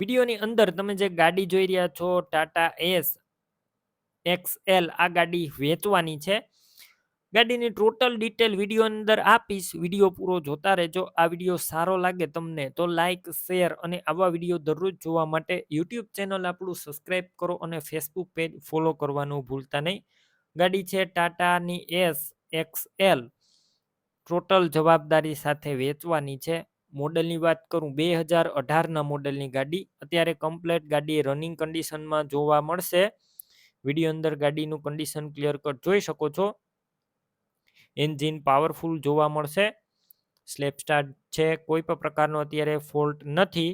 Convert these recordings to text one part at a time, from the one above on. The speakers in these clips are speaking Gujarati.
વિડીયોની અંદર તમે જે ગાડી જોઈ રહ્યા છો, ટાટા એસ એક્સએલ આ ગાડી વેચવાની છે. ગાડીની ટોટલ ડિટેલ વીડિયો અંદર આપીશ. વીડિયો પૂરો જોતા રહેજો. આ વીડિયો સારો લાગે તમને તો લાઇક શેર અને આવા વીડિયો દરરોજ જોવા માટે યુટ્યુબ ચેનલ આપણું સબસ્ક્રાઈબ કરો અને ફેસબુક પેજ ફોલો કરવાનું ભૂલતા નહીં. ગાડી છે ટાટાની એસ એક્સએલ ટોટલ જવાબદારી સાથે વેચવાની છે. મોડલની વાત કરું, બે હજાર અઢારના મોડલની ગાડી. અત્યારે કમ્પ્લેટ ગાડી રનિંગ કન્ડિશનમાં જોવા મળશે. વીડિયો અંદર ગાડીનું કન્ડિશન ક્લિયર કટ જોઈ શકો છો. એન્જિન પાવરફુલ જોવા મળશે. સ્લેપ સ્ટાર્ટ છે, કોઈ પણ પ્રકારનો અત્યારે ફોલ્ટ નથી.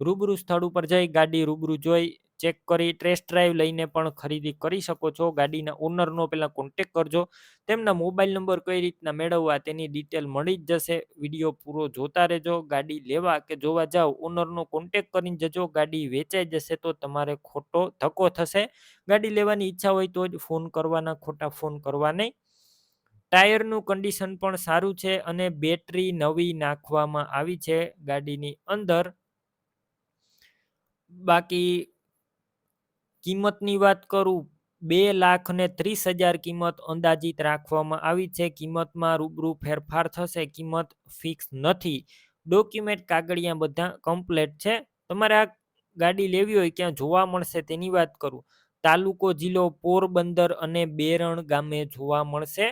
રૂબરૂ સ્થળ ઉપર જઈ ગાડી રૂબરૂ જોઈ ચેક કરી ટેસ્ટ ડ્રાઈવ લઈને પણ ખરીદી કરી શકો છો. ગાડીના ઓનરનો પહેલાં કોન્ટેક કરજો. તેમના મોબાઈલ નંબર કઈ રીતના મેળવવા તેની ડિટેલ મળી જ જશે. વીડિયો પૂરો જોતા રહેજો. ગાડી લેવા કે જોવા જાઓ ઓનરનો કોન્ટેક કરીને જજો. ગાડી વેચાઈ જશે તો તમારે ખોટો ધક્કો થશે. ગાડી લેવાની ઈચ્છા હોય તો જ ફોન કરવાના, ખોટા ફોન કરવા નહીં. ટાયરનું કન્ડિશન પણ સારું છે અને બેટરી નવી નાખવામાં આવી છે ગાડીની અંદર. બાકી કિંમતની વાત કરું, બે લાખ ને ત્રીસ હજાર કિંમત અંદાજિત રાખવામાં આવી છે. કિંમતમાં રૂબરૂ ફેરફાર થશે. કિંમત ફિક્સ નથી. ડોક્યુમેન્ટ કાગળિયા બધા કમ્પ્લેટ છે. તમારે આ ગાડી લેવી હોય ક્યાં જોવા મળશે તેની વાત કરું. તાલુકો, જિલ્લો, પોરબંદર અને બેરણ ગામે જોવા મળશે.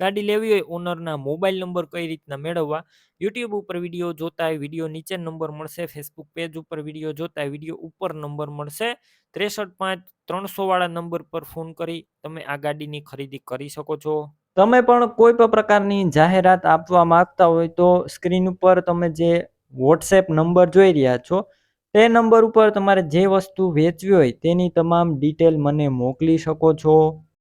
ગાડી લેવી હોય ઓનરના મોબાઈલ નંબર કઈ રીતના મેળવવા? યુટ્યુબ ઉપર વીડિયો જોતા હોય વીડિયો નીચે નંબર મળશે. ફેસબુક પેજ ઉપર વીડિયો જોતા હોય વીડિયો ઉપર નંબર મળશે. ત્રેસઠ પાંચ ત્રણસો વાળા નંબર પર ફોન કરી તમે આ ગાડીની ખરીદી કરી શકો છો. તમે પણ કોઈ પણ પ્રકારની જાહેરાત આપવા માંગતા હોય તો સ્ક્રીન ઉપર તમે જે વોટ્સએપ નંબર જોઈ રહ્યા છો, તે નંબર ઉપર તમારે જે વસ્તુ વેચવી હોય તેની તમામ ડિટેલ મને મોકલી શકો છો.